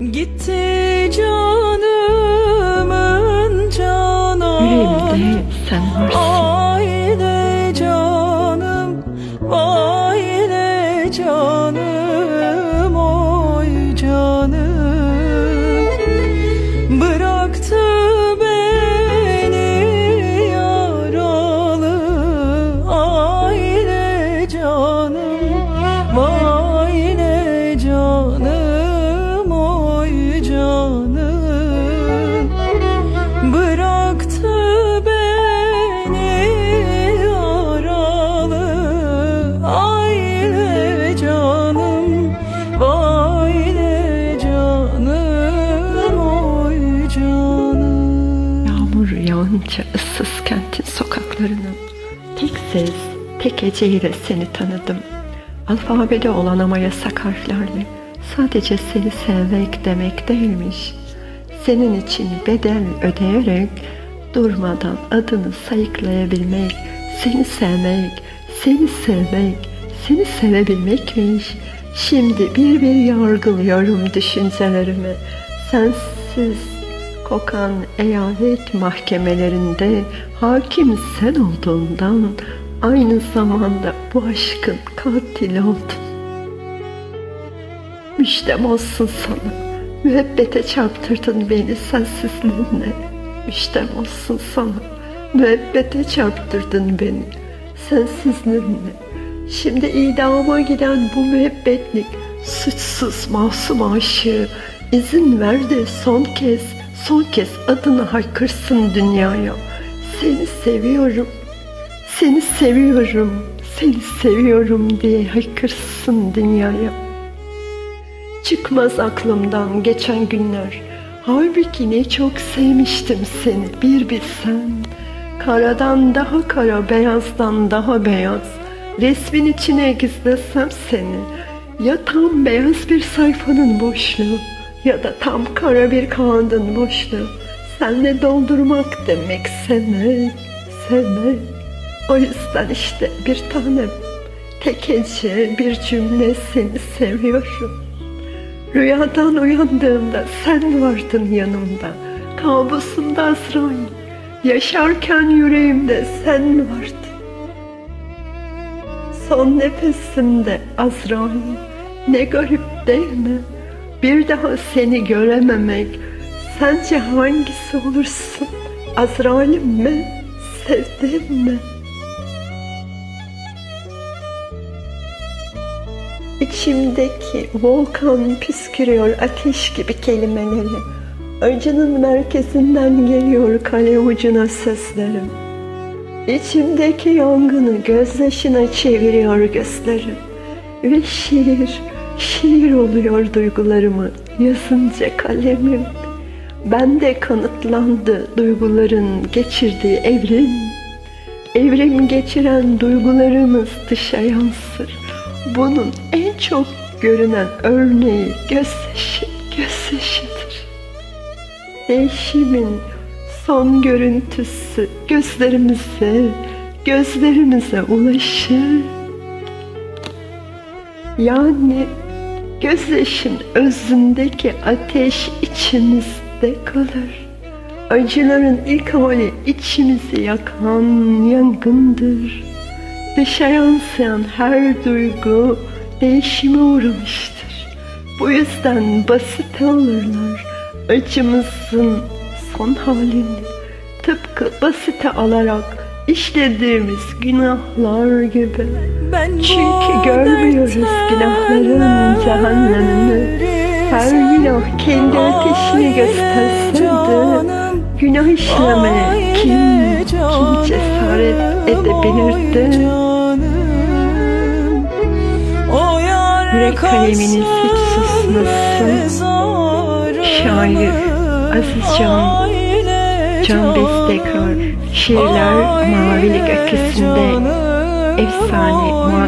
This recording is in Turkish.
Gitti canımın canı Yüreğimde sen varsın. Vay ne canım Vay ne canım Yağınca ıssız kentin sokaklarını tek ses, tek heceyle seni tanıdım. Alfabede olan ama yasak harflerle sadece seni sevmek demek değilmiş. Senin için bedel ödeyerek durmadan adını sayıklayabilmek, seni sevmek, seni sevmek, seni sevebilmekmiş. Şimdi bir bir yargılıyorum düşüncelerimi. Sensiz kokan eyalet mahkemelerinde hakim sen olduğundan aynı zamanda bu aşkın katili oldun. Müjdem olsun sana. Müebbete çarptırdın beni sensizliğinle. Müjdem olsun sana. Müebbete çarptırdın beni sensizliğinle. Şimdi idama giden bu müebbetlik suçsuz masum aşığı izin ver de son kez, son kez adını haykırsın dünyaya. Seni seviyorum, seni seviyorum, seni seviyorum diye haykırsın dünyaya. Çıkmaz aklımdan geçen günler. Halbuki ne çok sevmiştim seni bir bilsen. Karadan daha kara, beyazdan daha beyaz. Resmin içine gizlesem seni. Ya tam beyaz bir sayfanın boşluğu ya da tam kara bir kağıdın boşluğu. Senle doldurmak demek sevmek, sevmek. O yüzden işte bir tanem, tek hece bir cümle seni seviyorum. Rüyadan uyandığımda sen vardın yanımda. Kabusumda Azrail. Yaşarken yüreğimde sen vardın. Son nefesimde Azrail. Ne garip değil mi? Bir daha seni görememek. Sence hangisi olursun? Azrail'im mi? Sevdiğim mi? İçimdeki volkan püskürüyor ateş gibi kelimeleri. Acının merkezinden geliyor kale ucuna seslerim. İçimdeki yangını gözyaşına çeviriyor gözlerim. Ve şiir, şiir oluyor duygularımı yazınca kalemim. Bende kanıtlandı duyguların geçirdiği evrim. Evrim geçiren duygularımız dışa yansır. Bunun en çok görünen örneği gözyaşı, gözyaşıdır. Değişimin son görüntüsü gözlerimize, gözlerimize ulaşır. Yani gözyaşın özündeki ateş içimizde kalır. Acıların ilk hali içimizi yakan yangındır. Dışa yansıyan her duygu değişime uğramıştır. Bu yüzden basit alırlar acımızın son halini. Tıpkı basite alarak işlediğimiz günahlar gibi. Ben Çünkü görmüyoruz günahların cehennemini. Her günah kendi ateşini gösterse de günah işlemeye kim, kim cesaret edebilirdi? Yürek kaleminin hiç susması, şair Aziz Can, Can Bestekar, şiirler mavilik ötesinde, efsane, saygılar.